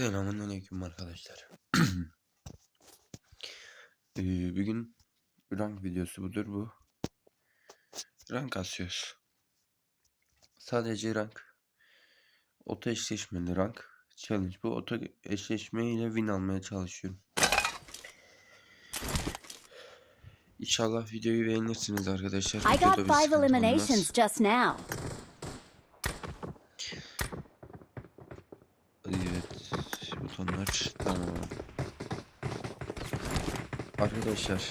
Selamünaleyküm arkadaşlar. Ee, bugün rank videosu budur bu. Rank asıyoruz. Sadece rank. Oto eşleşmeli rank. Challenge bu. Oto eşleşme ile win almaya çalışıyorum. İnşallah videoyu beğenirsiniz arkadaşlar. I got five eliminations just now. Evet. Butonlar. Tamam. Arkadaşlar.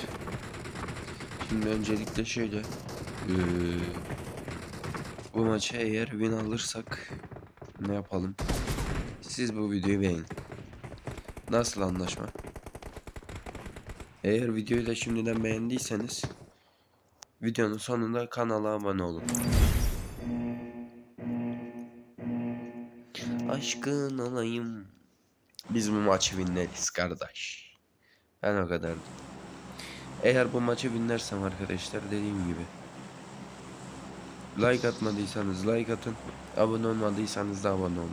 Şimdi öncelikle şöyle. eee, bu maçı eğer win alırsak ne yapalım? Siz bu videoyu beğenin. Nasıl anlaşma? Eğer videoyu da şimdiden beğendiyseniz videonun sonunda kanala abone olun. Aşkın olayım. Biz bu maçı winleriz kardeş. Ben o kadar. Eğer bu maçı winlersem arkadaşlar dediğim gibi. Like atmadıysanız like atın. Abone olmadıysanız da abone olun.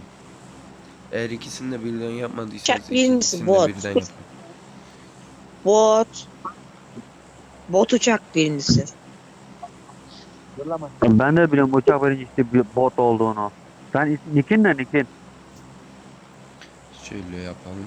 Eğer ikisini de birden yapmadıysanız Çak birincisi ikisini de bot. birden yapın. Bot. Bot uçak birincisi. Ben de biliyorum uçak birincisi bir bot olduğunu. Sen Nick'in ne Nick'in? Şöyle yapalım.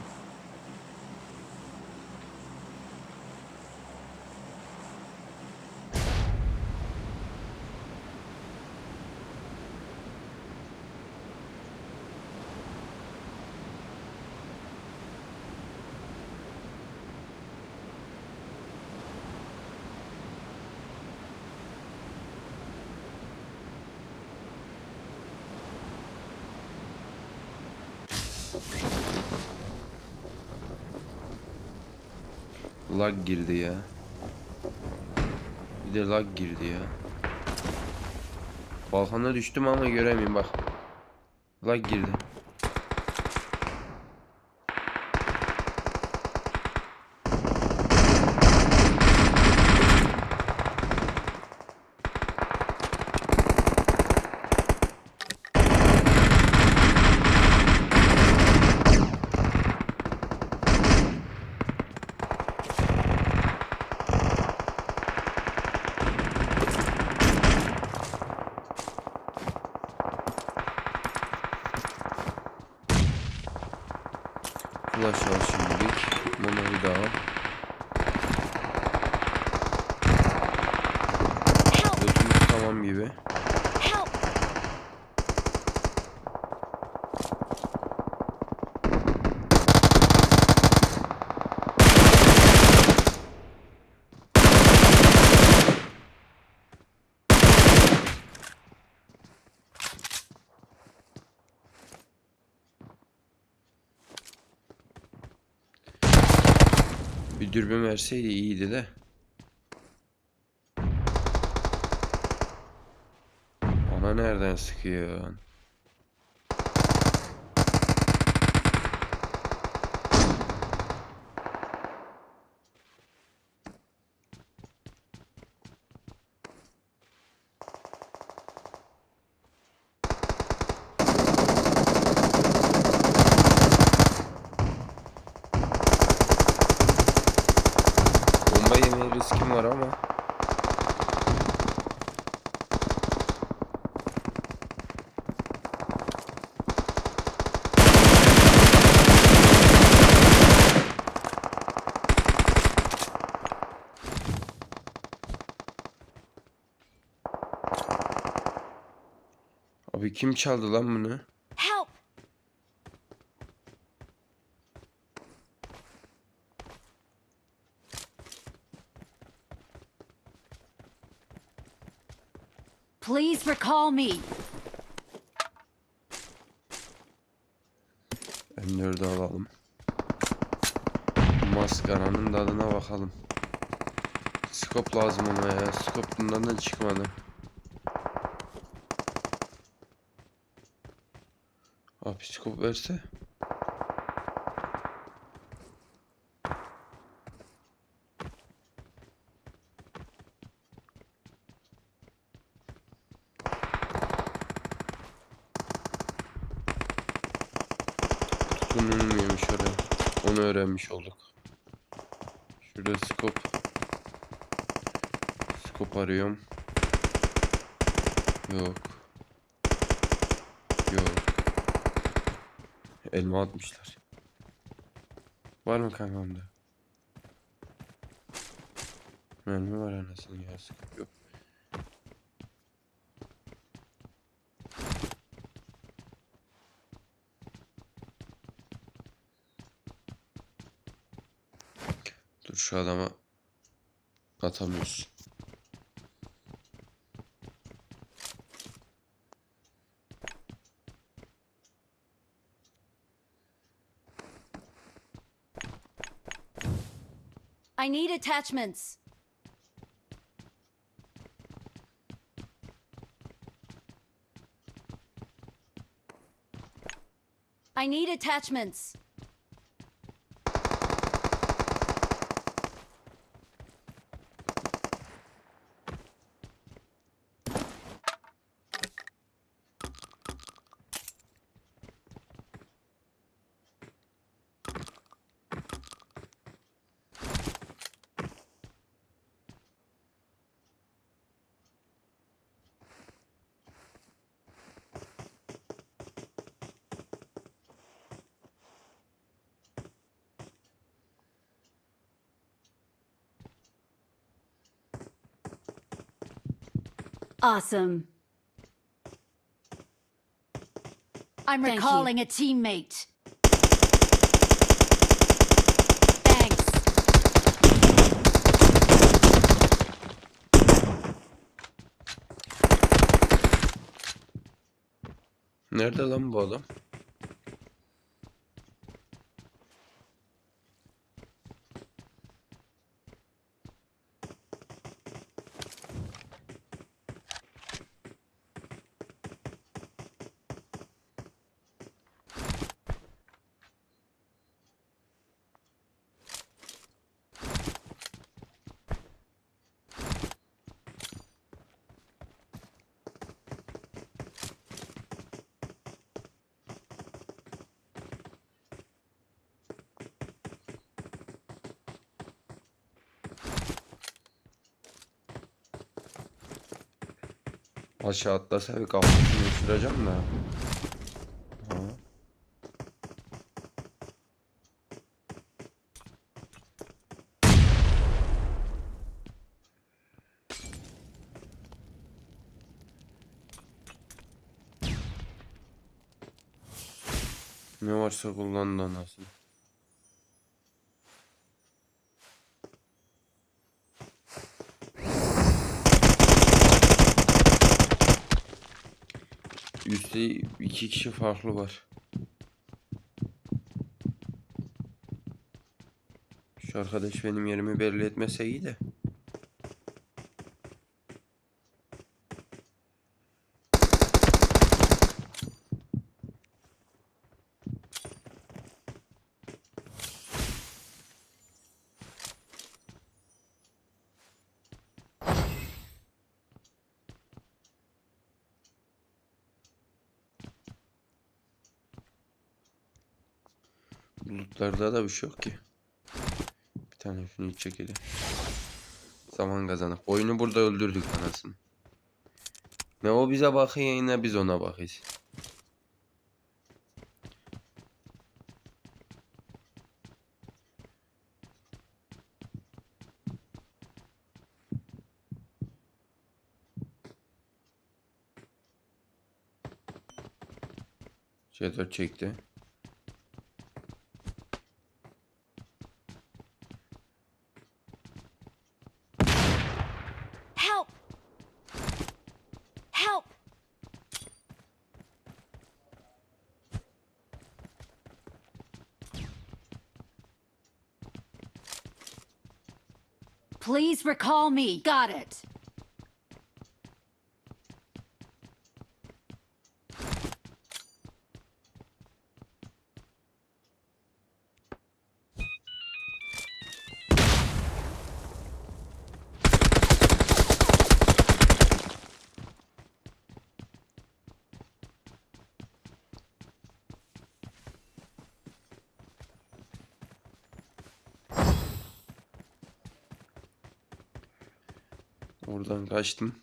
Lag girdi ya. Bir de lag girdi ya. Balkona düştüm ama göremiyorum bak. Lag girdi. Flash al şimdilik. Monoyu da al. Help! Götümüz tamam gibi. Help! Bir dürbün verseydi iyiydi de. Ona nereden sıkıyor? Bomba yemeye riskim var ama. Abi kim çaldı lan bunu? Help! Please recall me. M4'ü alalım. Maskaranın tadına bakalım. Skop lazım ama ya. Skop bundan da çıkmadı. Abi skop verse. konulmuyormuş oraya. Onu öğrenmiş olduk. Şurada scope. Scope arıyorum. Yok. Yok. Elma atmışlar. Var mı kankamda? Mermi var anasını ya yok. Dur şu adama atamıyoruz. I need attachments. I need attachments. Awesome. I'm Thank you. recalling a teammate. Thanks. Nerede lan bu adam? Aşağı atlasa bir kafasını uçuracağım da. Ne varsa kullandı anasını. Üstte iki kişi farklı var. Şu arkadaş benim yerimi belli etmese iyi de. Bulutlarda da bir şey yok ki. Bir tane şunu çekelim. Zaman kazanıp. Oyunu burada öldürdük anasını. Ne o bize bakıyor ne biz ona bakıyoruz. C4 çekti. Please recall me. Got it. Oradan kaçtım.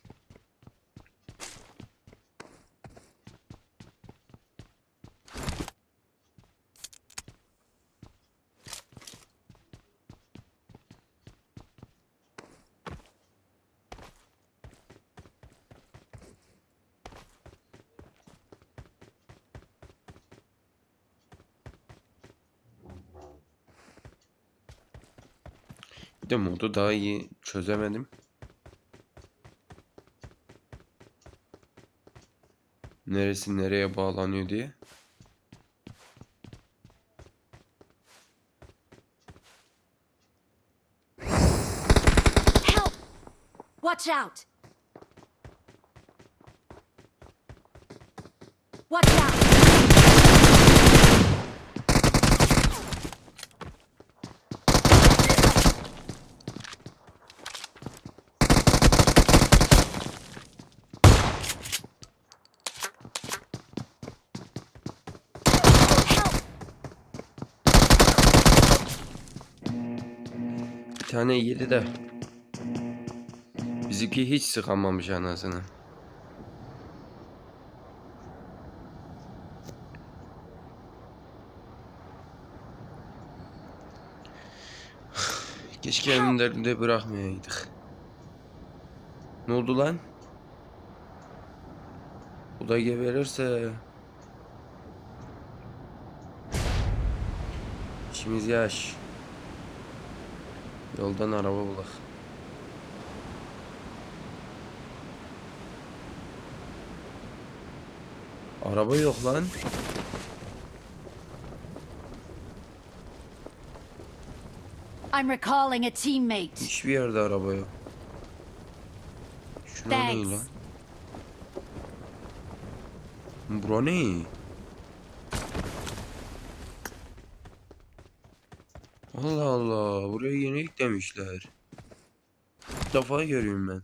Bir de modu daha iyi çözemedim. Neresi nereye bağlanıyor diye. Help! Watch out! Watch out! Help! Bir tane yedi de. Bizimki hiç sıkamamış anasını. Keşke elimlerinde bırakmayaydık. Ne oldu lan? Bu da geberirse... İşimiz yaş. Yoldan araba bulak. Araba yok lan. I'm recalling a teammate. Hiçbir yerde araba yok. Şuna Thanks. lan? Bura ne? Buraya yeni eklemişler. İlk defa görüyorum ben.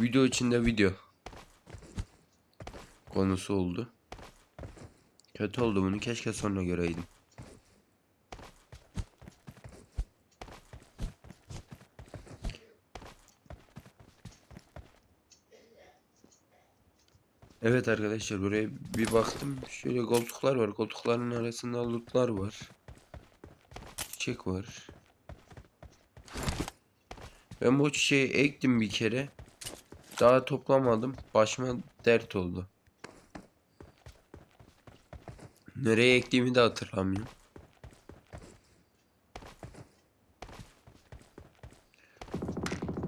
Video içinde video. Konusu oldu. Kötü oldu bunu keşke sonra göreydim. Evet arkadaşlar buraya bir baktım. Şöyle koltuklar var. Koltukların arasında lootlar var. Çiçek var. Ben bu çiçeği ektim bir kere. Daha toplamadım. Başıma dert oldu. Nereye ektiğimi de hatırlamıyorum.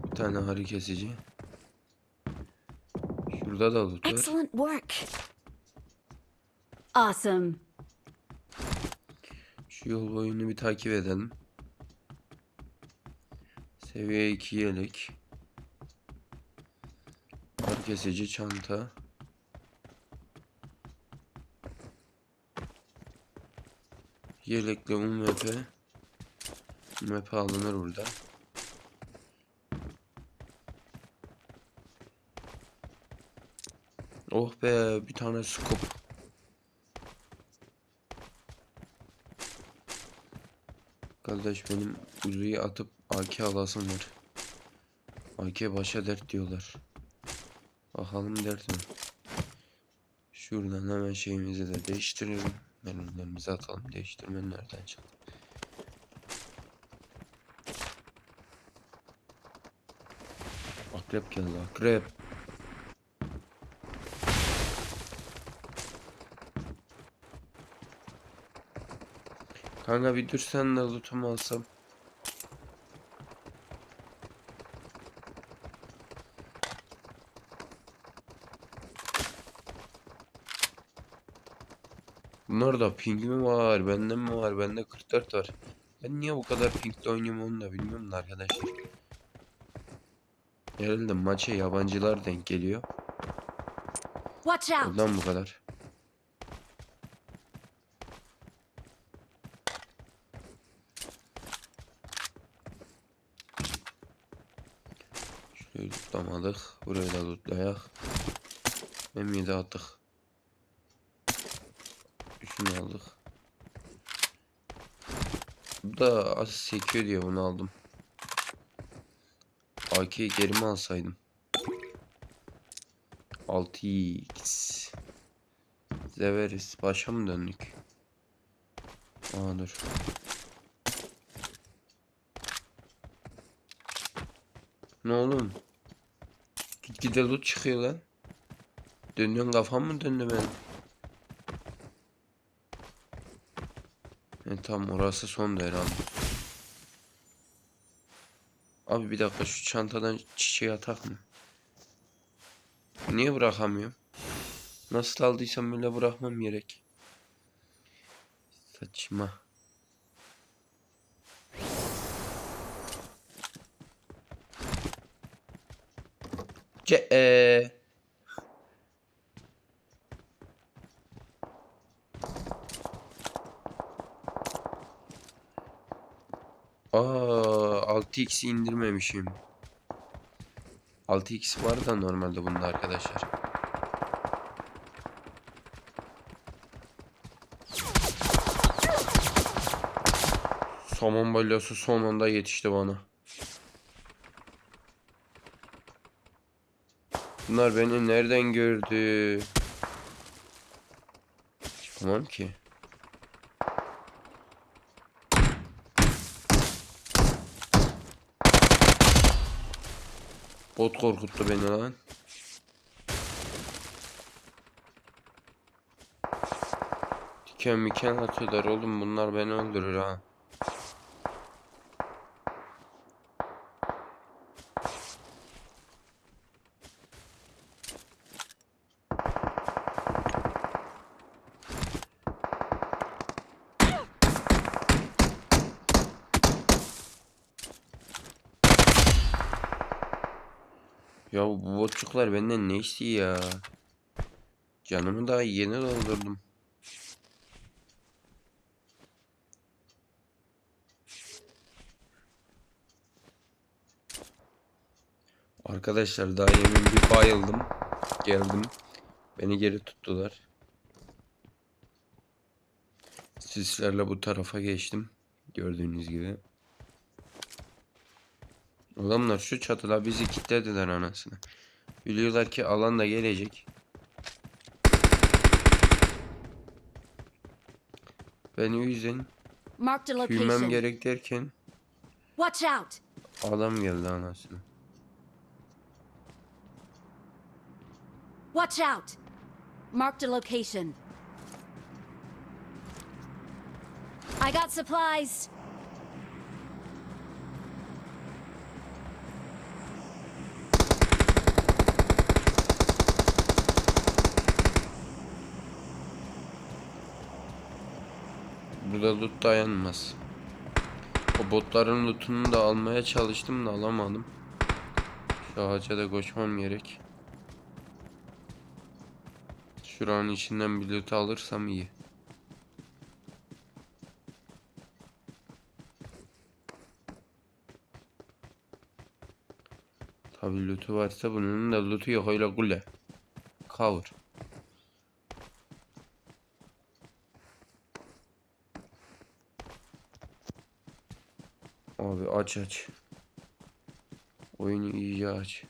Bir tane harı kesici. Şurada da loot var. Excellent work. Awesome. Şu yol boyunu bir takip edelim. Seviye 2 yelek. Ağır kesici çanta. Yelekle UMP. UMP alınır burada. Oh be bir tane scope. Kardeş benim Uzi'yi atıp AK alasım var. AK başa dert diyorlar. Bakalım dert mi? Şuradan hemen şeyimizi de değiştirelim. Mermilerimizi atalım. Değiştirmen nereden çıktı? Akrep geldi akrep. Kanka bir dur sen de lootumu alsam. Bunlar da ping mi var? Bende mi var? Bende 44 var. Ben niye bu kadar pinkle oynuyorum onu da bilmiyorum da arkadaşlar. Herhalde maça yabancılar denk geliyor. Ondan bu kadar. Şurayı tutlamadık. Burayı da tutlayak. Memiyi de attık. Şunu aldık. Bu da az sekiyor diye bunu aldım. AK'yi geri mi alsaydım? 6x. Zeveriz. Başa mı döndük? Aa dur. Ne oğlum? Gitgide loot çıkıyor lan. Dönüyorsun kafam mı döndü benim? E tamam orası sondu herhalde. Abi bir dakika şu çantadan çiçeği atak mı? Niye bırakamıyorum? Nasıl aldıysam öyle bırakmam gerek. Saçma. Ce eee. Aa, 6x'i indirmemişim. 6x var da normalde bunda arkadaşlar. Somon balyası son anda yetişti bana. Bunlar beni nereden gördü? Çıkamam ki. Bot korkuttu beni lan. Diken miken atıyorlar oğlum bunlar beni öldürür ha. Ya bu botçuklar benden ne istiyor ya? Canımı daha yeni doldurdum. Arkadaşlar daha yemin bir bayıldım. Geldim. Beni geri tuttular. Sislerle bu tarafa geçtim. Gördüğünüz gibi. Adamlar şu çatıda bizi kilitlediler anasını. Biliyorlar ki alan da gelecek. Ben o yüzden büyümem gerek derken Watch out! adam geldi anasını. Watch out! Marked a location. I got supplies. Burada loot dayanmaz. O botların lootunu da almaya çalıştım da alamadım. Şu ağaca da koşmam gerek. Şuranın içinden bir loot alırsam iyi. Tabi loot'u varsa bunun da loot'u yok öyle kule. Cover. Abi aç aç. Oyunu iyice aç.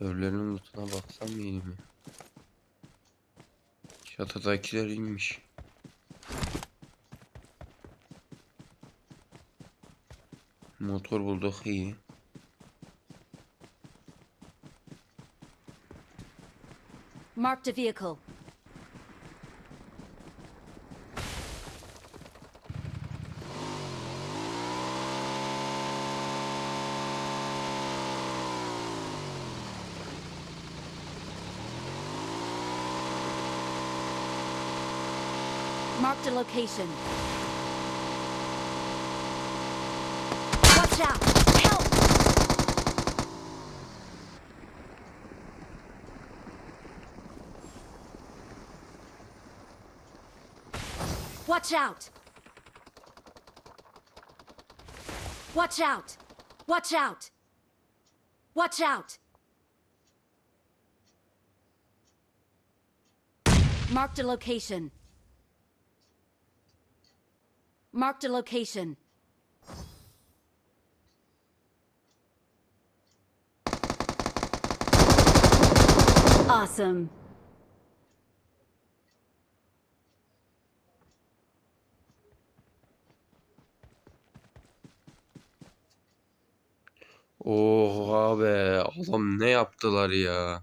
Ölülerin lootuna baksam iyi mi? Çatıdakiler inmiş. Motor bulduk iyi. Marked a vehicle. Marked a location. Watch out! Help! Watch out! Watch out! Watch out! Watch out! Marked a location. Marked a location. Awesome. Oha be adam ne yaptılar ya.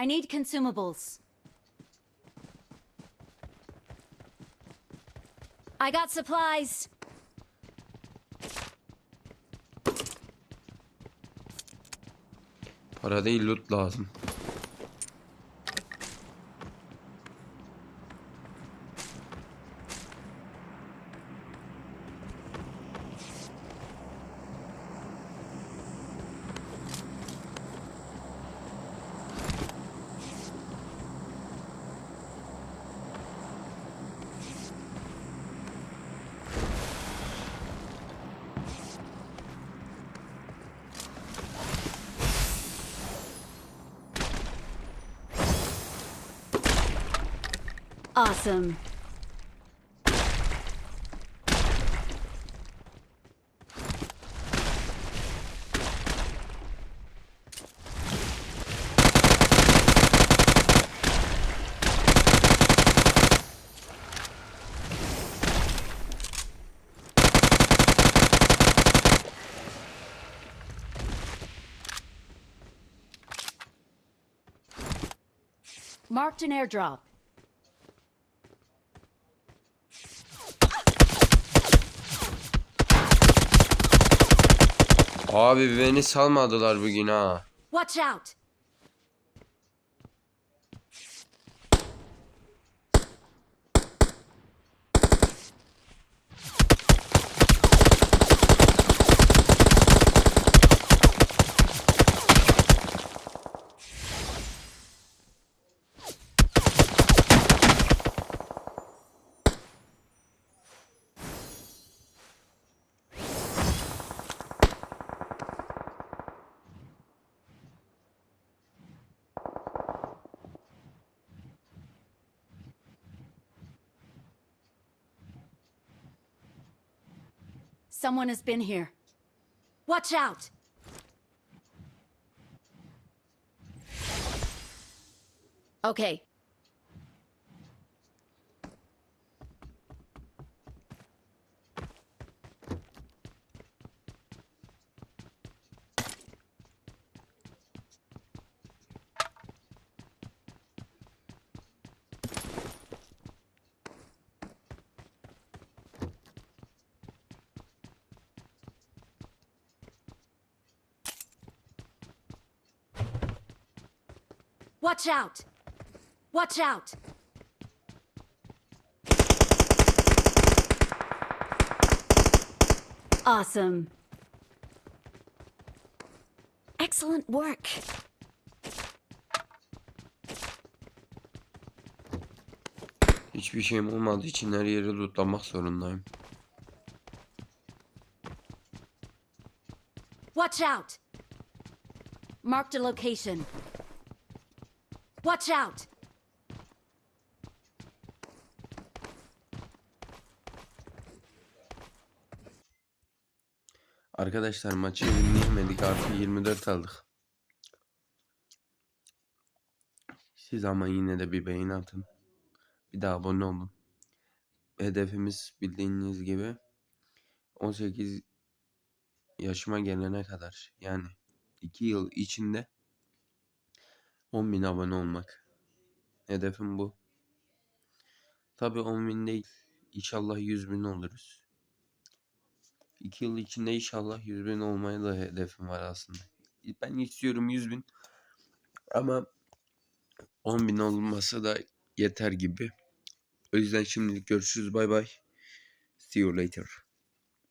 I need consumables. I got supplies. Para değil loot lazım. Awesome. Marked an airdrop. Abi beni salmadılar bugün ha. Watch out! Someone has been here. Watch out! Okay. Watch out! Watch out! Awesome. Excellent work. Hiçbir şeyim olmadığı için her yeri lootlamak zorundayım. Watch out! Marked a location. Watch out! Arkadaşlar maçı winleyemedik artı 24 aldık. Siz ama yine de bir beğeni atın. Bir daha abone olun. Hedefimiz bildiğiniz gibi 18 yaşıma gelene kadar yani 2 yıl içinde 10.000 abone olmak. Hedefim bu. Tabi 10.000 değil. İnşallah 100.000 oluruz. 2 yıl içinde inşallah 100.000 olmaya da hedefim var aslında. Ben istiyorum 100.000 ama 10.000 olması da yeter gibi. O yüzden şimdilik görüşürüz. Bay bay. See you later.